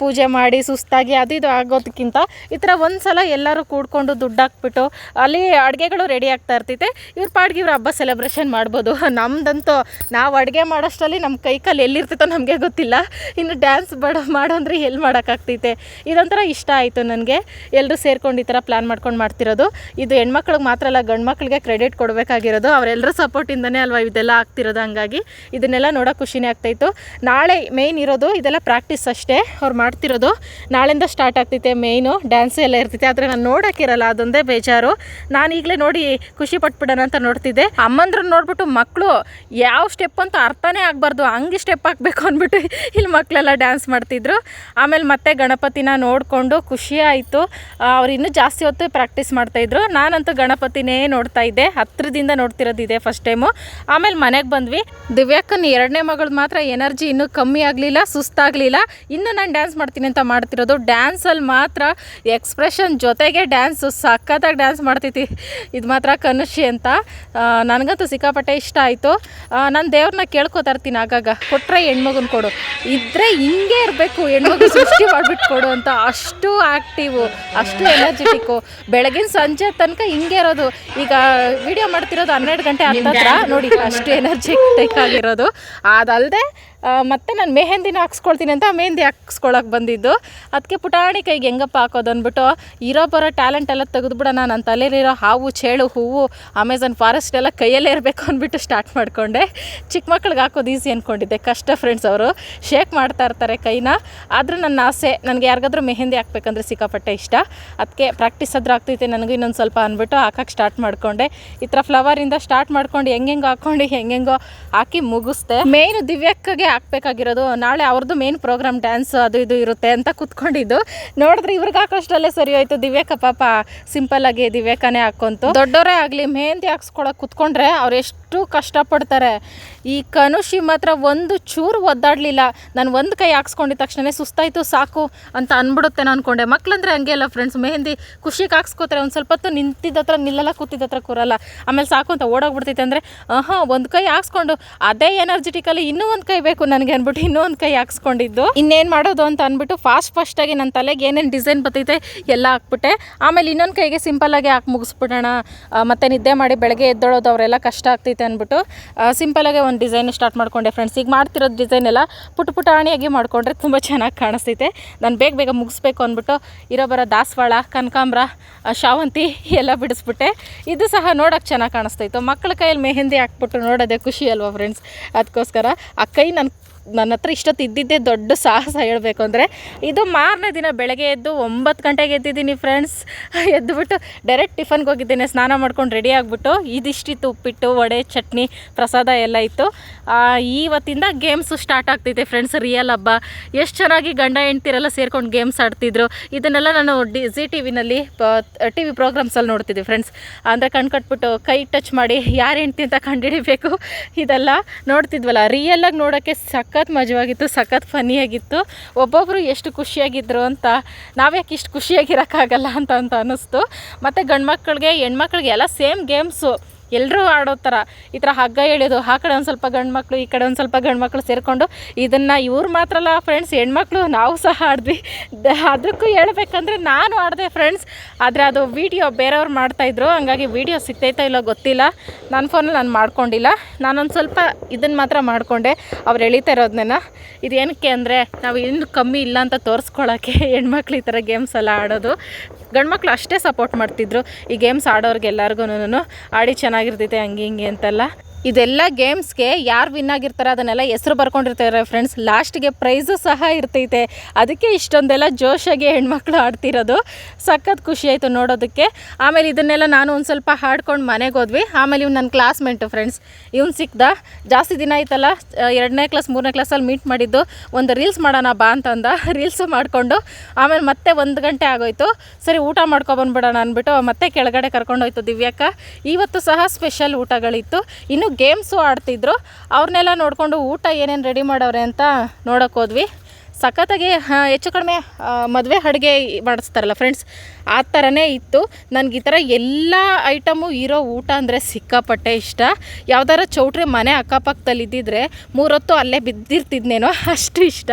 ಪೂಜೆ ಮಾಡಿ ಸುಸ್ತಾಗಿ ಅದು ಇದು ಆಗೋದಕ್ಕಿಂತ ಈ ಥರ ಒಂದು ಸಲ ಎಲ್ಲರೂ ಕೂಡ್ಕೊಂಡು ದುಡ್ಡು ಹಾಕ್ಬಿಟ್ಟು ಅಲ್ಲಿ ಅಡುಗೆಗಳು ರೆಡಿ ಆಗ್ತಾ ಇರ್ತೈತೆ. ಇವ್ರ ಪಾಡ್ಗೆ ಇವ್ರ ಹಬ್ಬ ಸೆಲೆಬ್ರೇಷನ್ ಮಾಡ್ಬೋದು. ನಮ್ದಂತೂ ನಾವು ಅಡುಗೆ ಮಾಡೋಷ್ಟರಲ್ಲಿ ನಮ್ಮ ಕೈ ಕಾಲು ಎಲ್ಲಿರ್ತೈತೋ ನಮಗೆ ಗೊತ್ತಿಲ್ಲ. ಇನ್ನು ಡ್ಯಾನ್ಸ್ ಬಡ ಮಾಡೋ ಅಂದರೆ ಎಲ್ಲಿ ಮಾಡೋಕ್ಕಾಗ್ತೈತೆ? ಇದೊಂಥರ ಇಷ್ಟ ಆಯಿತು ನನಗೆ. ಎಲ್ಲರೂ ಸೇರ್ಕೊಂಡು ಈ ಥರ ಪ್ಲ್ಯಾನ್ ಮಾಡ್ಕೊಂಡು ಮಾಡ್ತಿರೋದು. ಇದು ಹೆಣ್ಮಕ್ಳಿಗೆ ಮಾತ್ರ ಅಲ್ಲ ಗಂಡು ಮಕ್ಕಳಿಗೆ ಕ್ರೆಡಿಟ್ ಕೊಡಬೇಕಾಗಿರೋದು ಅವರೆಲ್ಲರ ಸಪೋರ್ಟಿಂದನೇ ಅಲ್ವಾ ಇದೆಲ್ಲ ಆಗ್ತಿರೋದು ಹಂಗಾಗಿ. ಇದನ್ನೆಲ್ಲ ನೋಡೋ ಖುಷಿನೇ ಆಗ್ತಾಯಿತ್ತು ನಾಳೆ ಮೇಯ್ನ್ ಇರೋದು, ಇದೆಲ್ಲ ಪ್ರಾಕ್ಟೀಸ್ ಅಷ್ಟೇ. ಅವ್ರು ಮಾಡ್ತಿರೋದು. ನಾಳೆಯಿಂದ ಸ್ಟಾರ್ಟ್ ಆಗ್ತೈತೆ ಮೇಯ್ನು ಡ್ಯಾನ್ಸು ಎಲ್ಲ ಇರ್ತೈತೆ. ಆದರೆ ನಾನು ನೋಡೋಕ್ಕಿರಲ್ಲ ಅದೊಂದೇ ಬೇಜಾರು. ನಾನು ಈಗಲೇ ನೋಡಿ ಖುಷಿ ಪಟ್ಬಿಡೋಣ ಅಂತ ನೋಡ್ತಿದ್ದೆ. ಅಮ್ಮಂದ್ರನ್ನ ನೋಡ್ಬಿಟ್ಟು ಮಕ್ಕಳು ಯಾವ ಸ್ಟೆಪ್ ಅಂತ ಅರ್ಥನೇ ಆಗಬಾರ್ದು. ಹಂಗೆ ಸ್ಟೆಪ್ ಹಾಕಬೇಕು ಅಂದ್ಬಿಟ್ಟು ಇಲ್ಲಿ ಮಕ್ಕಳೆಲ್ಲ ಡ್ಯಾನ್ಸ್ ಮಾಡ್ತಿದ್ರು. ಆಮೇಲೆ ಮತ್ತೆ ಗಣಪತಿನ ನೋಡಿಕೊಂಡು ಖುಷಿ ಆಯಿತು. ಅವ್ರು ಇನ್ನೂ ಜಾಸ್ತಿ ಹೊತ್ತು ಪ್ರಾಕ್ಟೀಸ್ ಮಾಡ್ತಾಯಿದ್ರು ನಾನಂತೂ ಗಣಪತಿನೇ ನೋಡ್ತಾ ಇದ್ದೆ. ಹತ್ತಿರದಿಂದ ನೋಡ್ತಿರೋದಿದೆ ಫಸ್ಟ್ ಟೈಮು ಆಮೇಲೆ ಮನೆಗೆ ಬಂದ್ವಿ. ದಿವ್ಯಾಕನ್ ಎರಡನೇ ಮಗಳು ಮಾತ್ರ ಎನರ್ಜಿ ಇನ್ನೂ ಕಮ್ಮಿ ಆಗಲಿಲ್ಲ, ಸುಸ್ತಾಗಲಿಲ್ಲ. ಇನ್ನೂ ನಾನು ಡ್ಯಾನ್ಸ್ ಮಾಡ್ತೀನಿ ಅಂತ ಮಾಡ್ತಿರೋದು. ಡ್ಯಾನ್ಸಲ್ಲಿ ಮಾತ್ರ ಎಕ್ಸ್ಪ್ರೆಷನ್ ಜೊತೆಗೆ ಡ್ಯಾನ್ಸು ಸಖತ್ತಾಗಿ ಡ್ಯಾನ್ಸ್ ಮಾಡ್ತೈತಿ ಇದು ಮಾತ್ರ ಕನುಷಿ ಅಂತ. ನನಗಂತೂ ಸಿಕ್ಕಾಪಟ್ಟೆ ಇಷ್ಟ ಆಯಿತು. ನಾನು ದೇವ್ರನ್ನ ಕೇಳ್ಕೊತಾ ಇರ್ತೀನಿ ಆಗಾಗ. ಕೊಟ್ಟರೆ ಹೆಣ್ಮಗನ್ ಕೊಡು. ಇದ್ರೆ ಹಿಂಗೆ ಇರಬೇಕು ಹೆಣ್ಮಗು ಸೃಷ್ಟಿ ಮಾಡ್ಬಿಟ್ಟು ಕೊಡು ಅಂತ ಅಷ್ಟು ಆಕ್ಟಿವ್ ಅಷ್ಟು ಎನರ್ಜೆಟಿಕ್ ಬೆಳಗಿನ ಸಂಜೆ ತನಕ ಹಿಂಗೆ ಇರೋದು. ಈಗ ವಿಡಿಯೋ ಮಾಡ್ತಿರೋದು ಹನ್ನೆರಡು ಗಂಟೆ ಹತ್ತತ್ರ. ನೋಡಿ ಅಷ್ಟು ಎನರ್ಜೆಟಿಕ್ ಆಗಿರೋದು. ಅದಲ್ಲದೆ ಮತ್ತೆ ನಾನು ಮೆಹೆಂದಿನ ಹಾಕ್ಸ್ಕೊಳ್ತೀನಿ ಅಂತ ಮೆಹಂದಿ ಹಾಕ್ಸ್ಕೊಳಕ್ಕೆ ಬಂದಿದ್ದು. ಅದಕ್ಕೆ ಪುಟಾಣಿ ಕೈಗೆ ಹೆಂಗಪ್ಪ ಹಾಕೋದು ಅಂದ್ಬಿಟ್ಟು, ಇರೋ ಬರೋ ಟ್ಯಾಲೆಂಟ್ ಎಲ್ಲ ತೆಗೆದುಬಿಡೋಣ ನನ್ನ ತಲೆಯಲ್ಲಿರೋ ಹಾವು, ಚೇಳು, ಹೂವು ಅಮೆಝಾನ್ ಫಾರೆಸ್ಟ್ ಎಲ್ಲ ಕೈಯಲ್ಲೇ ಇರಬೇಕು ಅಂದ್ಬಿಟ್ಟು ಸ್ಟಾರ್ಟ್ ಮಾಡಿಕೊಂಡೆ. ಚಿಕ್ಕ ಮಕ್ಳಿಗೆ ಹಾಕೋದು ಈಸಿ ಅಂದ್ಕೊಂಡಿದ್ದೆ ಕಷ್ಟ ಫ್ರೆಂಡ್ಸ್ ಅವರು. ಶೇಕ್ ಮಾಡ್ತಾ ಇರ್ತಾರೆ ಕೈನ. ಆದರೂ ನನ್ನ ಆಸೆ, ನನಗೆ ಯಾರಿಗಾದ್ರೂ ಮೆಹಂದಿ ಹಾಕ್ಬೇಕಂದ್ರೆ ಸಿಕ್ಕಾಪಟ್ಟೆ ಇಷ್ಟ. ಅದಕ್ಕೆ ಪ್ರಾಕ್ಟೀಸ್ ಆದರೂ ಆಗ್ತೈತೆ, ನನಗೂ ಇನ್ನೊಂದು ಸ್ವಲ್ಪ ಅಂದ್ಬಿಟ್ಟು ಹಾಕೋಕೆ ಸ್ಟಾರ್ಟ್ ಮಾಡಿಕೊಂಡೆ. ಈ ಥರ ಫ್ಲವರಿಂದ ಸ್ಟಾರ್ಟ್ ಮಾಡ್ಕೊಂಡು ಹೆಂಗೆಂಗೆ ಹಾಕ್ಕೊಂಡು, ಹೆಂಗೆಂಗೋ ಹಾಕಿ ಮುಗಿಸ್ದೆ. ಮೇಯ್ನು ದಿವ್ಯಕ್ಕಗೆ ಹಾಕ್ಬೇಕಾಗಿರೋದು. ನಾಳೆ ಅವ್ರದ್ದು ಮೇನ್ ಪ್ರೋಗ್ರಾಮ್ ಡ್ಯಾನ್ಸ್ ಅದು ಇದು ಇರುತ್ತೆ ಅಂತ ಕುತ್ಕೊಂಡಿದ್ದು. ನೋಡಿದ್ರೆ ಇವ್ರಿಗೆ ಹಾಕೋಷ್ಟಲ್ಲೇ ಸರಿ ಹೋಯ್ತು. ದಿವ್ಯಾಕ ಪಾಪ ಸಿಂಪಲ್ ಆಗಿ ದಿವ್ಯಾಕನೇ ಹಾಕೊಂತು. ದೊಡ್ಡವರೇ ಆಗಲಿ ಮೆಹಂದಿ ಹಾಕ್ಸ್ಕೊಳಕ್ಕೆ ಕುತ್ಕೊಂಡ್ರೆ ಅವ್ರು ಎಷ್ಟು ಕಷ್ಟಪಡ್ತಾರೆ. ಈ ಕನುಷಿ ಮಾತ್ರ ಒಂದು ಚೂರು ಒದ್ದಾಡಲಿಲ್ಲ. ನಾನು ಒಂದು ಕೈ ಹಾಕ್ಸ್ಕೊಂಡಿದ ತಕ್ಷಣ ಸುಸ್ತಾಯಿತು, ಸಾಕು ಅಂತ ಅನ್ಬಿಡುತ್ತೆ ನಾನು ಅನ್ಕೊಂಡೆ. ಮಕ್ಳಂದ್ರೆ ಹಂಗೆ ಅಲ್ಲ ಫ್ರೆಂಡ್ಸ್ ಮೆಹಂದಿ ಖುಷಿಗೆ ಹಾಕ್ಸ್ಕೋತಾರೆ. ಒಂದು ಸ್ವಲ್ಪ ಹೊತ್ತು ನಿಂತಿದ್ದ ಹತ್ರ, ನಿಲ್ಲಲ್ಲ, ಕೂತಿದ್ದ ಹತ್ರ ಕೂರಲ್ಲ. ಆಮೇಲೆ ಸಾಕು ಅಂತ ಓಡೋಗ್ಬಿಡ್ತೈತೆ ಅಂದರೆ ಹಾಂ ಒಂದು ಕೈ ಹಾಕ್ಸ್ಕೊಂಡು, ಅದೇ ಎನರ್ಜೆಟಿಕಲ್ಲಿ ಇನ್ನೂ ಒಂದು ಕೈ ಬೇಕು ನನಗೆ ಅಂದ್ಬಿಟ್ಟು ಇನ್ನೊಂದು ಕೈ ಹಾಕ್ಸ್ಕೊಂಡಿದ್ದು. ಇನ್ನೇನು ಮಾಡೋದು ಅಂತ ಅಂದ್ಬಿಟ್ಟು ಫಾಸ್ಟ್ ಫಾಸ್ಟಾಗಿ ನನ್ನ ತಲೆಗೆ ಏನೇನು ಡಿಸೈನ್ ಬರ್ತೈತೆ ಎಲ್ಲ ಹಾಕ್ಬಿಟ್ಟೆ. ಆಮೇಲೆ ಇನ್ನೊಂದು ಕೈಗೆ ಸಿಂಪಲ್ಲಾಗಿ ಹಾಕಿ ಮುಗಿಸ್ಬಿಡೋಣ. ಮತ್ತು ನಿದ್ದೆ ಮಾಡಿ ಬೆಳಗ್ಗೆ ಎದ್ದೊಳೋದು ಅವರೆಲ್ಲ ಕಷ್ಟ ಆಗ್ತೈತೆ ಅಂದ್ಬಿಟ್ಟು ಸಿಂಪಲಾಗೆ ಒಂದು ಡಿಸೈನ್ ಸ್ಟಾರ್ಟ್ ಮಾಡ್ಕೊಂಡೆ ಫ್ರೆಂಡ್ಸ್ ಈಗ ಮಾಡ್ತಿರೋದು ಡಿಸೈನ್ ಎಲ್ಲ ಪುಟ ಪುಟಾಣಿಯಾಗಿ ಮಾಡಿಕೊಂಡ್ರೆ ತುಂಬ ಚೆನ್ನಾಗಿ ಕಾಣಿಸ್ತೈತೆ. ನಾನು ಬೇಗ ಬೇಗ ಮುಗಿಸ್ಬೇಕು ಅಂದ್ಬಿಟ್ಟು ಇರೋ ಬರೋ ದಾಸವಾಳ, ಕನಕಾಂಬ್ರ ಶಾವಂತಿ ಎಲ್ಲ ಬಿಡಿಸ್ಬಿಟ್ಟೆ. ಇದು ಸಹ ನೋಡೋಕೆ ಚೆನ್ನಾಗಿ ಕಾಣಿಸ್ತೈತು. ಮಕ್ಕಳ ಕೈಯಲ್ಲಿ ಮೆಹಂದಿ ಹಾಕ್ಬಿಟ್ಟು ನೋಡೋದೇ ಖುಷಿ ಅಲ್ವಾ ಫ್ರೆಂಡ್ಸ್ ಅದಕ್ಕೋಸ್ಕರ ಆ ಕೈ ನನ್ನ ನನ್ನ ಹತ್ರ ಇಷ್ಟೊತ್ತು ಇದ್ದಿದ್ದೇ ದೊಡ್ಡ ಸಾಹಸ ಹೇಳಬೇಕು ಅಂದರೆ, ಇದು ಮಾರನೇ ದಿನ ಬೆಳಗ್ಗೆ ಎದ್ದು ಒಂಬತ್ತು ಗಂಟೆಗೆ ಎದ್ದಿದ್ದೀನಿ ಫ್ರೆಂಡ್ಸ್ ಎದ್ದುಬಿಟ್ಟು ಡೈರೆಕ್ಟ್ ಟಿಫನ್ಗೆ ಹೋಗಿದ್ದೀನಿ, ಸ್ನಾನ ಮಾಡ್ಕೊಂಡು ರೆಡಿ ಆಗಿಬಿಟ್ಟು ಇದಿಷ್ಟಿತ್ತು ಉಪ್ಪಿಟ್ಟು, ವಡೆ, ಚಟ್ನಿ, ಪ್ರಸಾದ ಎಲ್ಲ ಇತ್ತು. ಇವತ್ತಿಂದ ಗೇಮ್ಸು ಸ್ಟಾರ್ಟ್ ಆಗ್ತಿದೆ ಫ್ರೆಂಡ್ಸ್ ರಿಯಲ್ ಹಬ್ಬ. ಎಷ್ಟು ಚೆನ್ನಾಗಿ ಗಂಡ ಹೆಂಡ್ತಿರೆಲ್ಲ ಸೇರ್ಕೊಂಡು ಗೇಮ್ಸ್ ಆಡ್ತಿದ್ರು. ಇದನ್ನೆಲ್ಲ ನಾನು ಡಿ ಜಿ ಟಿ ವಿನಲ್ಲಿ ಟಿ ವಿ ಪ್ರೋಗ್ರಾಮ್ಸಲ್ಲಿ ನೋಡ್ತಿದ್ದೆ ಫ್ರೆಂಡ್ಸ್ ಅಂದರೆ ಕಣ್ ಕಟ್ಬಿಟ್ಟು ಕೈ ಟಚ್ ಮಾಡಿ ಯಾರು ಹೆಂಡ್ತಿ ಅಂತ ಕಂಡುಹಿಡಿಬೇಕು? ಇದೆಲ್ಲ ನೋಡ್ತಿದ್ವಲ್ಲ ರಿಯಲಾಗಿ ನೋಡೋಕ್ಕೆ ಸಖತ್ ಸಖತ್ ಮಜವಾಗಿತ್ತು, ಸಖತ್ ಫನಿಯಾಗಿತ್ತು. ಒಬ್ಬೊಬ್ಬರು ಎಷ್ಟು ಖುಷಿಯಾಗಿದ್ರು ಅಂತ ನಾವ್ಯಾಕೆ ಇಷ್ಟು ಖುಷಿಯಾಗಿರೋಕ್ಕಾಗಲ್ಲ ಅಂತ ಅಂತ ಅನ್ನಿಸ್ತು. ಮತ್ತು ಗಂಡು ಮಕ್ಕಳಿಗೆ ಹೆಣ್ಮಕ್ಳಿಗೆ ಎಲ್ಲ ಸೇಮ್ ಗೇಮ್ಸು. ಎಲ್ಲರೂ ಆಡೋ ಥರ. ಈ ಥರ ಹಗ್ಗ ಎಳೆಯೋದು ಆ ಕಡೆ ಒಂದು ಸ್ವಲ್ಪ ಗಂಡು ಮಕ್ಕಳು ಈ ಕಡೆ ಒಂದು ಸ್ವಲ್ಪ ಗಂಡು ಮಕ್ಕಳು ಸೇರಿಕೊಂಡು ಇದನ್ನು ಇವ್ರು ಮಾತ್ರ ಅಲ್ಲ ಫ್ರೆಂಡ್ಸ್ ಹೆಣ್ಮಕ್ಳು ನಾವು ಸಹ ಆಡಿದ್ವಿ. ಅದಕ್ಕೂ ಹೇಳ್ಬೇಕಂದ್ರೆ ನಾನು ಆಡಿದೆ ಫ್ರೆಂಡ್ಸ್ ಆದರೆ ಅದು ವೀಡಿಯೋ ಬೇರೆಯವ್ರು ಮಾಡ್ತಾಯಿದ್ರು ಹಂಗಾಗಿ ವೀಡಿಯೋ ಸಿಗ್ತೈತೋ ಇಲ್ಲೋ ಗೊತ್ತಿಲ್ಲ. ನನ್ನ ಫೋನಲ್ಲಿ ನಾನು ಮಾಡ್ಕೊಂಡಿಲ್ಲ. ನಾನೊಂದು ಸ್ವಲ್ಪ ಇದನ್ನು ಮಾತ್ರ ಮಾಡಿಕೊಂಡೆ. ಅವ್ರು ಎಳಿತಾ ಇರೋದನ್ನ. ಇದು ಏನಕ್ಕೆ ಅಂದರೆ ನಾವು ಇನ್ನೂ ಕಮ್ಮಿ ಇಲ್ಲ ಅಂತ ತೋರಿಸ್ಕೊಳ್ಳೋಕ್ಕೆ ಹೆಣ್ಮಕ್ಳು ಈ ಥರ ಗೇಮ್ಸ್ ಎಲ್ಲ ಆಡೋದು. ಗಂಡ್ಮಕ್ಳು ಅಷ್ಟೇ ಸಪೋರ್ಟ್ ಮಾಡ್ತಿದ್ರು. ಈ ಗೇಮ್ಸ್ ಆಡೋರ್ಗೆ ಎಲ್ಲರಿಗೂ ಆಡಿ ಚೆನ್ನಾಗಿರ್ತೈತೆ ಹಂಗೆ ಹಿಂಗೆ ಅಂತೆಲ್ಲ. ಇದೆಲ್ಲ ಗೇಮ್ಸ್ಗೆ ಯಾರು ವಿನ್ ಆಗಿರ್ತಾರೆ ಅದನ್ನೆಲ್ಲ ಹೆಸರು ಬರ್ಕೊಂಡಿರ್ತಾರೆ ಫ್ರೆಂಡ್ಸ್ ಲಾಸ್ಟ್ಗೆ ಪ್ರೈಸು ಸಹ ಇರ್ತೈತೆ. ಅದಕ್ಕೆ ಇಷ್ಟೊಂದೆಲ್ಲ ಜೋಶಾಗಿ ಹೆಣ್ಮಕ್ಳು ಆಡ್ತಿರೋದು. ಸಖತ್ ಖುಷಿ ಆಯಿತು ನೋಡೋದಕ್ಕೆ. ಆಮೇಲೆ ಇದನ್ನೆಲ್ಲ ನಾನು ಒಂದು ಸ್ವಲ್ಪ ಹಾಡ್ಕೊಂಡು ಮನೆಗೆ ಹೋದ್ವಿ. ಆಮೇಲೆ ಇವ್ನು ನನ್ನ ಕ್ಲಾಸ್ಮೇಟು ಫ್ರೆಂಡ್ಸ್ ಇವ್ನು ಸಿಕ್ದ. ಜಾಸ್ತಿ ದಿನ ಆಯ್ತಲ್ಲ ಎರಡನೇ ಕ್ಲಾಸ್ ಮೂರನೇ ಕ್ಲಾಸಲ್ಲಿ ಮೀಟ್ ಮಾಡಿದ್ದು. ಒಂದು ರೀಲ್ಸ್ ಮಾಡೋಣ ಬಾ ಅಂತಂದ. ರೀಲ್ಸು ಮಾಡಿಕೊಂಡು. ಆಮೇಲೆ ಮತ್ತೆ ಒಂದು ಗಂಟೆ ಆಗೋಯ್ತು. ಸರಿ, ಊಟ ಮಾಡ್ಕೊಬಂದ್ಬಿಡೋಣ ಅಂದ್ಬಿಟ್ಟು ಮತ್ತೆ ಕೆಳಗಡೆ ಕರ್ಕೊಂಡೋಯ್ತು ದಿವ್ಯಕ್ಕ. ಇವತ್ತು ಸಹ ಸ್ಪೆಷಲ್ ಊಟಗಳಿತ್ತು. ಇನ್ನು ಗೇಮ್ಸು ಆಡ್ತಿದ್ರು. ಅವ್ರನ್ನೆಲ್ಲ ನೋಡಿಕೊಂಡು ಊಟ ಏನೇನು ರೆಡಿ ಮಾಡವ್ರೆ ಅಂತ ನೋಡೋಕೆ ಹೋದ್ವಿ. ಸಖತ್ತಾಗಿ ಹೆಚ್ಚು ಕಡಿಮೆ ಮದುವೆ ಅಡುಗೆ ಮಾಡಿಸ್ತಾರಲ್ಲ ಫ್ರೆಂಡ್ಸ್ ಆ ಥರನೇ ಇತ್ತು. ನನಗೆ ಈ ಥರ ಎಲ್ಲ ಐಟಮು ಇರೋ ಊಟ ಅಂದರೆ ಸಿಕ್ಕಾಪಟ್ಟೆ ಇಷ್ಟ. ಯಾವ್ದಾರ ಚೌಟ್ರಿ ಮನೆ ಅಕ್ಕಪಕ್ಕದಲ್ಲಿ ಇದ್ದಿದ್ರೆ ಮೂರೊತ್ತು ಅಲ್ಲೇ ಬಿದ್ದಿರ್ತಿದ್ನೇನೋ ಅಷ್ಟು ಇಷ್ಟ.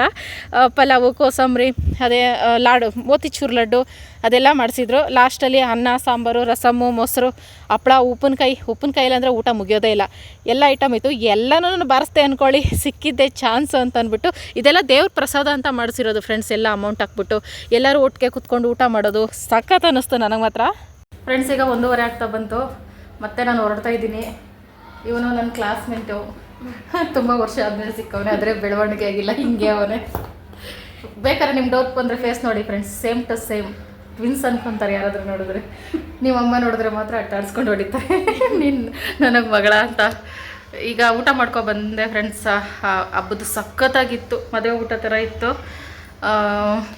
ಪಲಾವು, ಕೋಸಂಬರಿ, ಅದೇ ಲಾಡು, ಮೋತಿಚೂರು ಲಡ್ಡು ಅದೆಲ್ಲ ಮಾಡಿಸಿದ್ರು. ಲಾಸ್ಟಲ್ಲಿ ಅನ್ನ, ಸಾಂಬಾರು ರಸಮ್ಮು ಮೊಸರು ಹಪ್ಪಳ ಉಪ್ಪಿನಕಾಯಿ. ಉಪ್ಪಿನಕಾಯಿ ಅಂದರೆ ಊಟ ಮುಗಿಯೋದೇ ಇಲ್ಲ. ಎಲ್ಲ ಐಟಮ್ ಇತ್ತು. ಎಲ್ಲನೂ ಬಾರಿಸ್ದೆ ಅಂದ್ಕೊಳ್ಳಿ ಸಿಕ್ಕಿದ್ದೆ ಚಾನ್ಸ್ ಅಂತ ಅಂದ್ಬಿಟ್ಟು ಇದೆಲ್ಲ ದೇವ್ರ ಪ್ರಸಾದ ಅಂತ ಮಾಡಿಸಿರೋದು ಫ್ರೆಂಡ್ಸ್ ಎಲ್ಲ ಅಮೌಂಟ್ ಹಾಕ್ಬಿಟ್ಟು ಎಲ್ಲರೂ ಒಟ್ಟಿಗೆ ಕುತ್ಕೊಂಡು ಊಟ ಮಾಡೋದು ಸಖತ್ ಅನ್ನಿಸ್ತು ನನಗೆ ಮಾತ್ರ. ಫ್ರೆಂಡ್ಸ್ ಈಗ ಒಂದೂವರೆ ಆಗ್ತಾ ಬಂತು. ಮತ್ತೆ ನಾನು ಹೊರಡ್ತಾ ಇದ್ದೀನಿ. ಇವನು ನನ್ನ ಕ್ಲಾಸ್ಮೇಟು ತುಂಬ ವರ್ಷ ಆದಮೇಲೆ ಸಿಕ್ಕವನೇ, ಆದರೆ ಬೆಳವಣಿಗೆ ಆಗಿಲ್ಲ, ಹಿಂಗೆ ಅವನೇ. ಬೇಕಾದ್ರೆ ನಿಮ್ಮ ಡೌಟ್ ಬಂದರೆ ಫೇಸ್ ನೋಡಿ friends same to same twins ಅನ್ಕೊಂತಾರೆ ಯಾರಾದರೂ ನೋಡಿದ್ರೆ. ನಿಮ್ಮ ಅಮ್ಮ ನೋಡಿದ್ರೆ ಮಾತ್ರ ಅಟ್ಟಾಡ್ಸ್ಕೊಂಡು ಹೊಡಿತಾರೆ. ನಿನ್ನ ನನಗೆ ಮಗಳ ಅಂತ. ಈಗ ಊಟ ಮಾಡ್ಕೊ ಬಂದೆ ಫ್ರೆಂಡ್ಸ್ ಹಬ್ಬದ ಸಖತ್ತಾಗಿತ್ತು. ಮದುವೆ ಊಟ ಥರ ಇತ್ತು.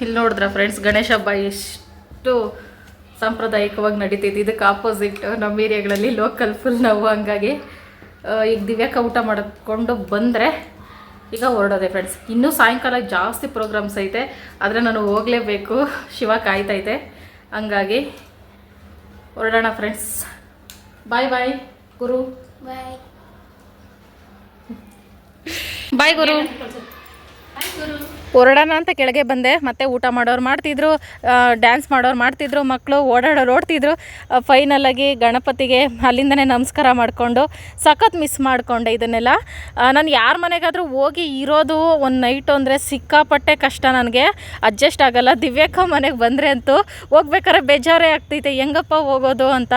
ಇಲ್ಲಿ ನೋಡಿದ್ರ ಫ್ರೆಂಡ್ಸ್ ಗಣೇಶ ಹಬ್ಬ ಎಷ್ಟು ಸಾಂಪ್ರದಾಯಿಕವಾಗಿ ನಡೀತೈತಿ ಇದಕ್ಕೆ ಆಪೋಸಿಟ್ ನಮ್ಮ ಏರಿಯಾಗಳಲ್ಲಿ ಲೋಕಲ್ ಫುಲ್ ನಾವು ಹಂಗಾಗಿ ಈಗ ದಿವ್ಯಾಕ ಊಟ ಮಾಡಿಕೊಂಡು ಬಂದರೆ ಈಗ ಹೊರಡೋದೆ ಫ್ರೆಂಡ್ಸ್ ಇನ್ನೂ ಸಾಯಂಕಾಲ ಜಾಸ್ತಿ ಪ್ರೋಗ್ರಾಮ್ಸ್ ಐತೆ. ಆದರೆ ನಾನು ಹೋಗಲೇಬೇಕು. ಶಿವ ಕಾಯ್ತೈತೆ. ಹಂಗಾಗಿ ಹೊರಡೋಣ ಫ್ರೆಂಡ್ಸ್ ಬಾಯ್ ಬಾಯ್ ಗುರು. ಬಾಯ್ ಗುರು. ಹೊರಡೋಣ ಅಂತ ಕೆಳಗೆ ಬಂದೆ. ಮತ್ತೆ ಊಟ ಮಾಡೋರು ಮಾಡ್ತಿದ್ರು ಡ್ಯಾನ್ಸ್ ಮಾಡೋರು ಮಾಡ್ತಿದ್ರು ಮಕ್ಕಳು ಓಡಾಡೋರು ಓಡ್ತಿದ್ರು. ಫೈನಲಾಗಿ ಗಣಪತಿಗೆ ಅಲ್ಲಿಂದನೇ ನಮಸ್ಕಾರ ಮಾಡಿಕೊಂಡು, ಸಖತ್ ಮಿಸ್ ಮಾಡಿಕೊಂಡೆ ಇದನ್ನೆಲ್ಲ. ನಾನು ಯಾರ ಮನೆಗಾದರೂ ಹೋಗಿ ಇರೋದು ಒಂದು ನೈಟು ಅಂದರೆ ಸಿಕ್ಕಾಪಟ್ಟೆ ಕಷ್ಟ ನನಗೆ. ಅಡ್ಜಸ್ಟ್ ಆಗಲ್ಲ. ದಿವ್ಯಕ್ಕ ಮನೆಗೆ ಬಂದರೆ ಅಂತೂ ಹೋಗ್ಬೇಕಾದ್ರೆ ಬೇಜಾರೇ ಆಗ್ತೈತೆ. ಹೆಂಗಪ್ಪ ಹೋಗೋದು ಅಂತ.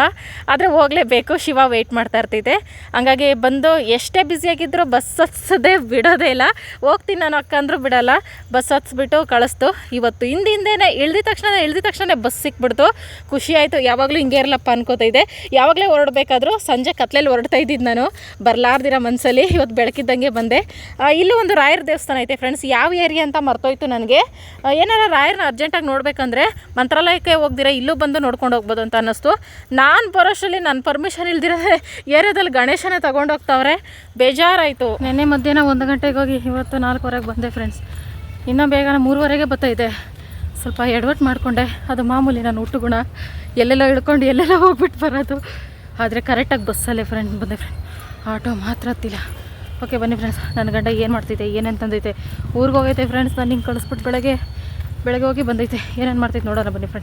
ಆದರೆ ಹೋಗಲೇಬೇಕು. ಶಿವ ವೆಯ್ಟ್ ಮಾಡ್ತಾ ಇರ್ತೈತೆ ಹಂಗಾಗಿ ಬಂದು ಎಷ್ಟೇ ಬ್ಯುಸಿಯಾಗಿದ್ದರೂ ಬಸ್ ಹತ್ಸೋದೇ ಬಿಡೋದೇ ಇಲ್ಲ. ಹೋಗ್ತೀನಿ ನಾನು ಅಕ್ಕ ಅಂದರೂ ಬಿಡಲ್ಲ. ಬಸ್ ಹತ್ಸ್ಬಿಟ್ಟು ಕಳಿಸ್ತು. ಇವತ್ತು ಹಿಂದಿಂದೇನೆ ಇಳ್ದಿದ ತಕ್ಷಣ ಇಳ್ದಿದ ತಕ್ಷಣ ಬಸ್ ಸಿಕ್ಬಿಡ್ತು. ಖುಷಿ ಆಯಿತು. ಯಾವಾಗಲೂ ಹಿಂಗೆ ಇರಲಪ್ಪ ಇದ್ದೆ. ಯಾವಾಗಲೇ ಹೊರಡಬೇಕಾದ್ರೂ ಸಂಜೆ ಕತ್ಲೇಲಿ ಹೊರಡ್ತಾ ಇದ್ದಿದ್ದು ನಾನು. ಬರಲಾರ್ದಿರ ಮನಸ್ಸಲ್ಲಿ ಇವತ್ತು ಬೆಳಕಿದ್ದಂಗೆ ಬಂದೆ. ಇಲ್ಲೂ ಒಂದು ರಾಯರ ದೇವಸ್ಥಾನ ಐತೆ ಫ್ರೆಂಡ್ಸ್ ಯಾವ ಏರಿಯಾ ಅಂತ ಮರ್ತೋಯ್ತು ನನಗೆ. ಏನಾರ ರಾಯರ್ನ ಅರ್ಜೆಂಟಾಗಿ ನೋಡಬೇಕಂದ್ರೆ ಮಂತ್ರಾಲಯಕ್ಕೆ ಹೋಗ್ದಿರ, ಇಲ್ಲೂ ಬಂದು ನೋಡ್ಕೊಂಡು ಹೋಗ್ಬೋದು ಅಂತ ಅನ್ನಿಸ್ತು. ನಾನು ಬರೋಷ್ಟರಲ್ಲಿ ನನ್ನ ಪರ್ಮಿಷನ್ ಇಲ್ದಿರ ಏರಿಯಾದಲ್ಲಿ ಗಣೇಶನೇ ತಗೊಂಡೋಗ್ತಾವ್ರೆ. ಬೇಜಾರಾಯಿತು. ನಿನ್ನೆ ಮಧ್ಯಾಹ್ನ ಒಂದು ಗಂಟೆಗೆ ಹೋಗಿ ಇವತ್ತು ನಾಲ್ಕುವರೆಗೆ ಬಂದೆ ಫ್ರೆಂಡ್ಸ್ ಇನ್ನೂ ಬೇಗ ಮೂರುವರೆಗೆ ಬತ್ತೈತೆ ಸ್ವಲ್ಪ ಎಡವಟ್ಟು ಮಾಡಿಕೊಂಡೆ. ಅದು ಮಾಮೂಲಿ ನಾನು ಊಟ ಗುಣ. ಎಲ್ಲೆಲ್ಲ ಇಳ್ಕೊಂಡು ಎಲ್ಲೆಲ್ಲ ಹೋಗ್ಬಿಟ್ಟು ಬರೋದು. ಆದರೆ ಕರೆಕ್ಟಾಗಿ ಬಸ್ಸಲ್ಲೇ ಫ್ರೆಂಡ್ ಬಂದೆ ಫ್ರೆಂಡ್ ಆಟೋ ಮಾತ್ರ ಹತ್ತಿಲ್ಲ. ಓಕೆ ಬನ್ನಿ ಫ್ರೆಂಡ್ಸ್ ನನ್ನ ಗಂಡ ಏನು ಮಾಡ್ತೈತೆ ಏನೇನು ತಂದೈತೆ? ಊರಿಗೆ ಹೋಗೈತೆ ಫ್ರೆಂಡ್ಸ್ ನಾನು ಹಿಂಗೆ ಕಳಿಸ್ಬಿಟ್ಟು ಬೆಳಗ್ಗೆ ಬೆಳಗ್ಗೆ ಹೋಗಿ ಬಂದೈತೆ. ಏನೇನು ಮಾಡ್ತೈತೆ ನೋಡೋಣ ಬನ್ನಿ ಫ್ರೆಂಡ್ಸ್